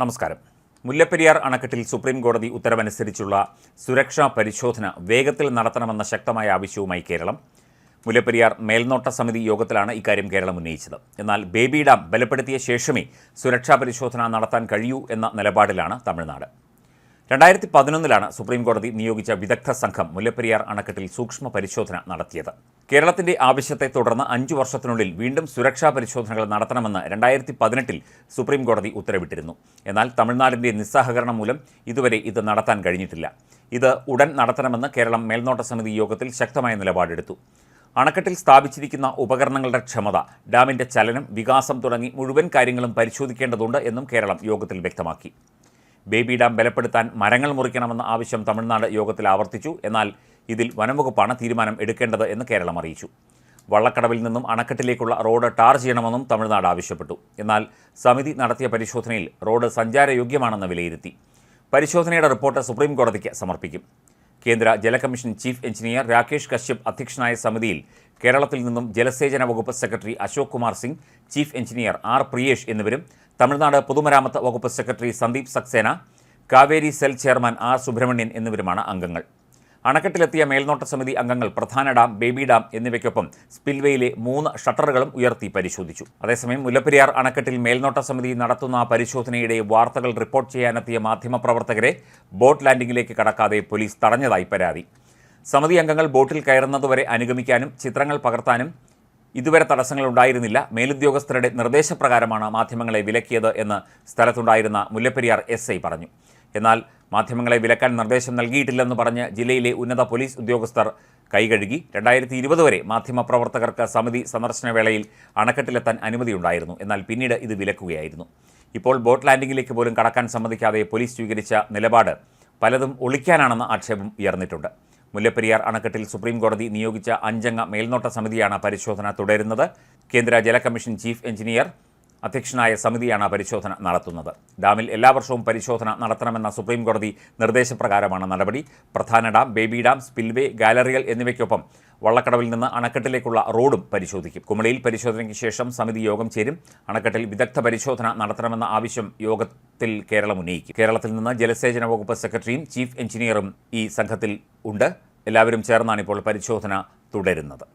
നമസ്കാരം. മുല്ലപ്പെരിയാർ അണക്കെട്ടിൽ സുപ്രീം കോടതി ഉത്തരവനുസരിച്ചുള്ള സുരക്ഷാ പരിശോധന വേഗത്തിൽ നടത്തണമെന്ന ശക്തമായ ആവശ്യവുമായി കേരളം. മുല്ലപ്പെരിയാർ മേൽനോട്ട സമിതി യോഗത്തിലാണ് ഇക്കാര്യം കേരളം ഉന്നയിച്ചത്. എന്നാൽ ബേബി ഡാം ബലപ്പെടുത്തിയ ശേഷമേ സുരക്ഷാ പരിശോധന നടത്താൻ കഴിയൂ എന്ന നിലപാടിലാണ് തമിഴ്നാട്. രണ്ടായിരത്തി പതിനൊന്നിലാണ് സുപ്രീംകോടതി നിയോഗിച്ച വിദഗ്ധ സംഘം മുല്ലപ്പെരിയാർ അണക്കെട്ടിൽ സൂക്ഷ്മ പരിശോധന നടത്തിയത്. കേരളത്തിന്റെ ആവശ്യത്തെ തുടർന്ന് അഞ്ചു വർഷത്തിനുള്ളിൽ വീണ്ടും സുരക്ഷാ പരിശോധനകൾ നടത്തണമെന്ന് രണ്ടായിരത്തി പതിനെട്ടിൽ സുപ്രീംകോടതി ഉത്തരവിട്ടിരുന്നു. എന്നാൽ തമിഴ്നാടിന്റെ നിസ്സഹകരണം മൂലം ഇതുവരെ ഇത് നടത്താൻ കഴിഞ്ഞിട്ടില്ല. ഇത് ഉടൻ നടത്തണമെന്ന് കേരളം മേൽനോട്ട സമിതി യോഗത്തിൽ ശക്തമായ നിലപാടെടുത്തു. അണക്കെട്ടിൽ സ്ഥാപിച്ചിരിക്കുന്ന ഉപകരണങ്ങളുടെ ക്ഷമത ഡാമിന്റെ ചലനം വികാസം തുടങ്ങി മുഴുവൻ കാര്യങ്ങളും പരിശോധിക്കേണ്ടതുണ്ട് എന്നും കേരളം യോഗത്തിൽ വ്യക്തമാക്കി. ബേബി ഡാം ബലപ്പെടുത്താൻ മരങ്ങൾ മുറിക്കണമെന്ന ആവശ്യം തമിഴ്നാട് യോഗത്തിൽ ആവർത്തിച്ചു. എന്നാൽ ഇതിൽ വനംവകുപ്പാണ് തീരുമാനം എടുക്കേണ്ടത് എന്ന് കേരളം അറിയിച്ചു. വള്ളക്കടവിൽ നിന്നും അണക്കെട്ടിലേക്കുള്ള റോഡ് ടാർ ചെയ്യണമെന്നും തമിഴ്നാട് ആവശ്യപ്പെട്ടു. എന്നാൽ സമിതി നടത്തിയ പരിശോധനയിൽ റോഡ് സഞ്ചാരയോഗ്യമാണെന്ന് വിലയിരുത്തി. പരിശോധനയുടെ റിപ്പോർട്ട് സുപ്രീം കോടതിക്ക് സമർപ്പിക്കും. കേന്ദ്ര ജലകമ്മീഷൻ ചീഫ് എഞ്ചിനീയർ രാകേഷ് കശ്യപ് അധ്യക്ഷനായ സമിതിയിൽ കേരളത്തിൽ നിന്നും ജലസേചന വകുപ്പ് secretary Ashok Kumar Singh chief engineer R Priyesh എന്നിവരും തമിഴ്നാട് പൊതുമരാമത്ത് വകുപ്പ് secretary Sandeep Saxena Kaveri cell chairman R Subramanian എന്നിവരുമാണ് അംഗങ്ങൾ. അണക്കെട്ടിലെത്തിയ മേൽനോട്ട സമിതി അംഗങ്ങൾ പ്രധാന ഡാം ബേബി ഡാം എന്നിവയ്ക്കൊപ്പം സ്പിൽവേയിലെ മൂന്ന് ഷട്ടറുകളും ഉയർത്തി പരിശോധിച്ചു. അതേസമയം മുല്ലപ്പെരിയാർ അണക്കെട്ടിൽ മേൽനോട്ട സമിതി നടത്തുന്ന പരിശോധനയുടെ വാർത്തകൾ റിപ്പോർട്ട് ചെയ്യാനെത്തിയ മാധ്യമപ്രവർത്തകരെ ബോട്ട് ലാൻഡിംഗിലേക്ക് കടക്കാതെ പോലീസ് തടഞ്ഞതായി പരാതി. സമിതി അംഗങ്ങൾ ബോട്ടിൽ കയറുന്നതുവരെ അനുഗമിക്കാനും ചിത്രങ്ങൾ പകർത്താനും ഇതുവരെ തടസ്സങ്ങൾ ഉണ്ടായിരുന്നില്ല. മേലുദ്യോഗസ്ഥരുടെ നിർദ്ദേശപ്രകാരമാണ് മാധ്യമങ്ങളെ വിലക്കിയത് എന്ന് സ്ഥലത്തുണ്ടായിരുന്ന മുല്ലപ്പെരിയാർ എസ് പറഞ്ഞു. എന്നാൽ മാധ്യമങ്ങളെ വിലക്കാൻ നിർദ്ദേശം നൽകിയിട്ടില്ലെന്ന് പറഞ്ഞ് ജില്ലയിലെ ഉന്നത പോലീസ് ഉദ്യോഗസ്ഥർ കൈകഴുകി. രണ്ടായിരത്തി ഇരുപത് വരെ മാധ്യമപ്രവർത്തകർക്ക് സമിതി സന്ദർശന വേളയിൽ അണക്കെട്ടിലെത്താൻ അനുമതിയുണ്ടായിരുന്നു. എന്നാൽ പിന്നീട് ഇത് വിലക്കുകയായിരുന്നു. ഇപ്പോൾ ബോട്ട് ലാൻഡിങ്ങിലേക്ക് പോലും കടക്കാൻ സമ്മതിക്കാതെ പോലീസ് സ്വീകരിച്ച നിലപാട് പലതും ഒളിക്കാനാണെന്ന ആക്ഷേപം ഉയർന്നിട്ടുണ്ട്. മുല്ലപ്പെരിയാർ അണക്കെട്ടിൽ സുപ്രീം കോടതി നിയോഗിച്ച അഞ്ചംഗ മേൽനോട്ട സമിതിയാണ് പരിശോധന തുടരുന്നത്. കേന്ദ്ര ജലകമ്മീഷൻ ചീഫ് എഞ്ചിനീയർ അധ്യക്ഷനായ സമിതിയാണ് പരിശോധന നടത്തുന്നത്. ഡാമിൽ എല്ലാ വർഷവും പരിശോധന നടത്തണമെന്ന സുപ്രീം കോടതി നിർദ്ദേശപ്രകാരമാണ് നടപടി. പ്രധാന ഡാം ബേബി ഡാം സ്പിൽവേ ഗാലറികൾ എന്നിവയ്ക്കൊപ്പം വള്ളക്കടവിൽ നിന്ന് അണക്കെട്ടിലേക്കുള്ള റോഡും പരിശോധിക്കും. കുമളിയിൽ പരിശോധനയ്ക്ക് ശേഷം സമിതി യോഗം ചേരും. അണക്കെട്ടിൽ വിദഗ്ധ പരിശോധന നടത്തണമെന്ന ആവശ്യം യോഗത്തിൽ കേരളം ഉന്നയിക്കും. കേരളത്തിൽ നിന്ന് ജലസേചന വകുപ്പ് സെക്രട്ടറിയും ചീഫ് എഞ്ചിനീയറും ഈ സംഘത്തിൽ ഉണ്ട്. എല്ലാവരും ചേർന്നാണ് ഇപ്പോൾ പരിശോധന തുടരുന്നത്.